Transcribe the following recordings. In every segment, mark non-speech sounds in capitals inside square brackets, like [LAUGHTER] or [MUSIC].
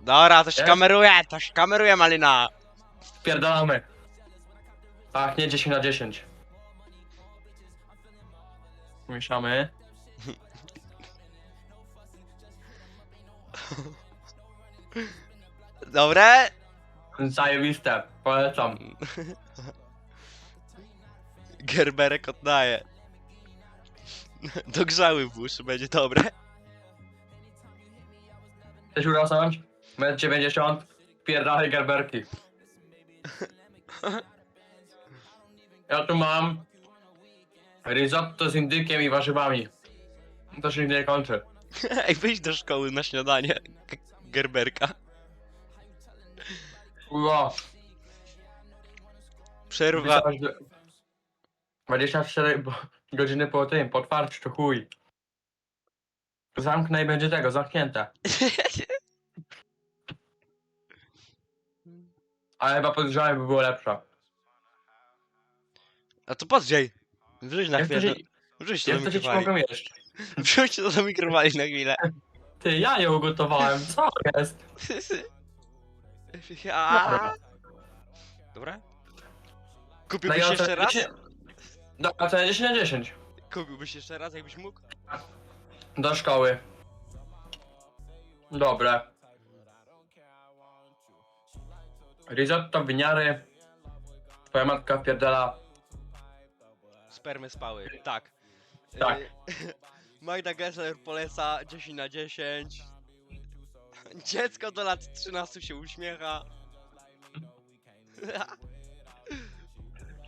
Dobra, to się Jest? kameruje, to się kameruje, Malina. Wpierdalamy. Ach, nie 10 na 10. Mieszamy. [LAUGHS] Dobre? Zajebiste, polecam. Gerberek oddaje. Dogrzały w uszy, będzie dobre. Chcesz urosnąć? Metr 90. Wpierdalaj gerberki. Ja tu mam risotto z indykiem i warzywami. To się nie kończy. [LAUGHS] Ej, wyjdź do szkoły na śniadanie. G- Gerberka. Ło, Przerwa. 24 bo- godziny po tym, po twarczczu, chuj. Zamknę i będzie tego, zamknięte. [LAUGHS] Ale chyba podgrzałem by było lepsze. A to poddziej. Wrzuć na Jak to chwilę. się, do- Wrzuć to jak do to się mikrofali. mogą jeść? Wrzuć to do mikrofali na chwilę. Ty, ja ją ugotowałem, co jest? [LAUGHS] A. Dobra? Kupiłbyś ja jeszcze raz? Dobra, to 10 na 10. Kupiłbyś jeszcze raz, jakbyś mógł? Do szkoły. Dobre. Risotto, winiary. Twoja matka wpierdala. Spermy spały, tak. Tak. Y, [LAUGHS] Magda Gessler poleca 10 na 10. Dziecko do lat 13 się uśmiecha.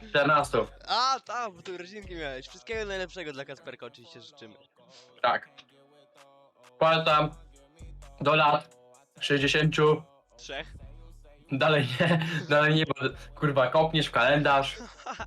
14. A, tam, bo tu rodzinki miałeś. Wszystkiego najlepszego dla Kasperka oczywiście życzymy. Tak. Polecam. Do lat 60. Trzech. Dalej nie, dalej nie, bo kurwa kopniesz w kalendarz. [LAUGHS]